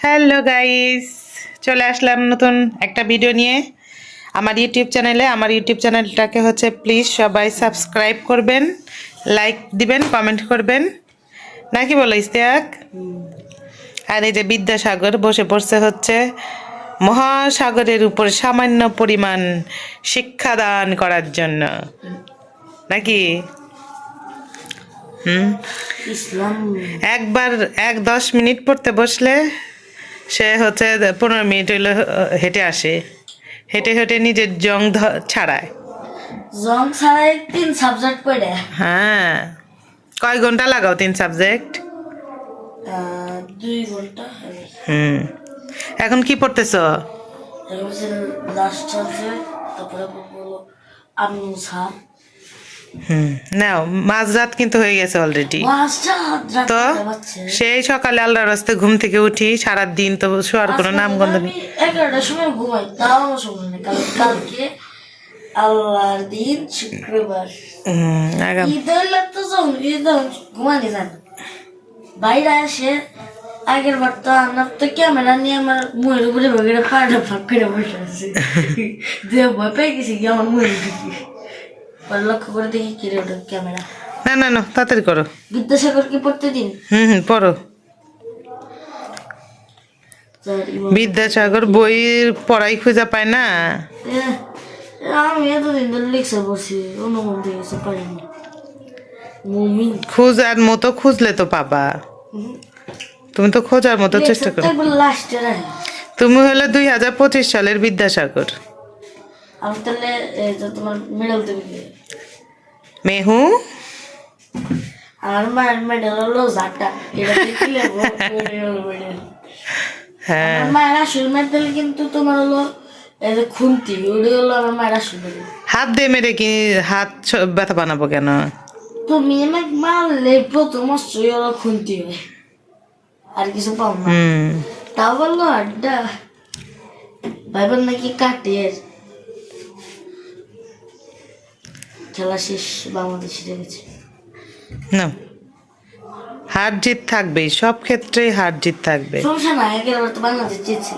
Hello guys চলে আসলাম নতুন একটা ভিডিও নিয়ে। আমার ইউটিউব চ্যানেলে আমার ইউটিউব চ্যানেলটাকে হচ্ছে প্লিজ সবাই সাবস্ক্রাইব করবেন লাইক দিবেন কমেন্ট করবেন। নাকি বলো ইস্তেয়াক আর এই যে বিদ্যাসাগর বসে পড়ছে হচ্ছে মহাসাগরের উপর সামান্য পরিমাণ শিক্ষাদান করার জন্য। নাকি হুম? একবার এক দশ মিনিট পড়তে বসলে সে হচ্ছে পনেরো মিনিট হইলে হেঁটে আসে। হেঁটে হেঁটে নিজের জং ছাড়ায়। জং ছাড়াই তিন সাবজেক্ট পড়ে। হ্যাঁ। কয় ঘণ্টা লাগাও তিন সাবজেক্ট দুই ঘণ্টা হুম। এখন কি পড়তেছ? লাস্ট সাবজেক্ট তারপরে আমি নাও মাঝরাত কিন্তু হয়ে গেছে অলরেডি তো সেই সকালে আল্লাহর রাস্তে ঘুম থেকে উঠি সারা দিন তো শোয়ার কোনো নাম গন্ধ নেই। এগারোটার সময় ঘুমাই তাও সময় কালকে আল্লাহর দিন শুক্রবার। ঈদ হইলে তো যখন ঈদ ঘুমানি যান বাইরে আসে আগের বার তো আমার তো ক্যামেরা নিয়ে আমার মুয়ের উপরে বগেরা পাড়া ফাঁক করে বসে আছে। যে ভয় পেয়ে গেছি কি আমার মুয়ের দিকে। পরে লক্ষ্য করে দেখি কিরে ওটা ক্যামেরা। না না না তাড়াতাড়ি করো। বিদ্যাসাগর কি পড়তে দিন? হুম হুম পড়ো। বিদ্যাসাগর বইয়ের পড়াই খুঁজে পায় না। এ, আমি এতদিন ধরে লিখছে বসি অনুমন দিয়ে গেছে পারিনি মুমিন। খোঁজার মতো খুঁজলে তো পাবা। তুমি তো খোঁজার মতো চেষ্টা করো। তুমি হলে দুই হাজার পঁচিশ সালের বিদ্যাসাগর। আমি তাহলে তোমার মেডেল দেবে কি? মেহু? আমার মায়ের মেডেল হলো ঝাঁটা। এটা দেখলে মেডেল মেডেল হ্যাঁ আমার মায়ের আসল মেডেল কিন্তু তোমার হলো খুন্তি ওটা হলো আমার মায়ের আসল মেডেল হাত দিয়ে মেরে কি হাত ব্যথা বানাবো কেন? তুমি আমাকে মারলে প্রথম অস্ত্রই হলো খুন্তি হয়। আর কিছু পাও না। তাও বলল আড্ডা। ভাইবার নাকি কাটের খেলা শেষ বাংলাদেশ গেছে না। হার জিত থাকবেই সব ক্ষেত্রেই হার জিত থাকবে। সমস্যা না একের বার তো বাংলাদেশ জিতছে।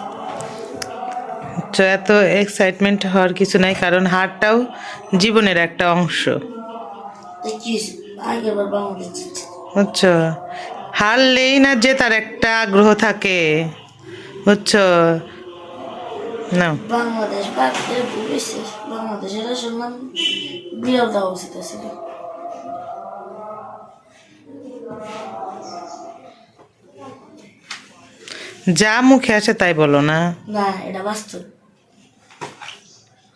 তো এত এক্সাইটমেন্ট হওয়ার কিছু নাই কারণ হারটাও জীবনের একটা অংশ। বুঝছ? হারলেই না যে তার একটা আগ্রহ থাকে। বুঝছ? না বাংলাদেশ বাদে ভুলেছে বাংলাদেশের শুনলাম বিয়ার দেওয়া উচিত আছে যা মুখে আসে তাই বলো না। না এটা বাস্তব।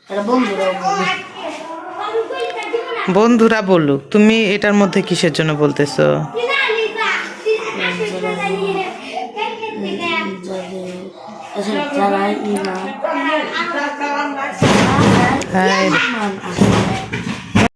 এটা বন্ধুরাও বলবে। বন্ধুরা বলুক তুমি এটার মধ্যে কিসের জন্য বলতেছো? যারা ইমান হ্যাঁ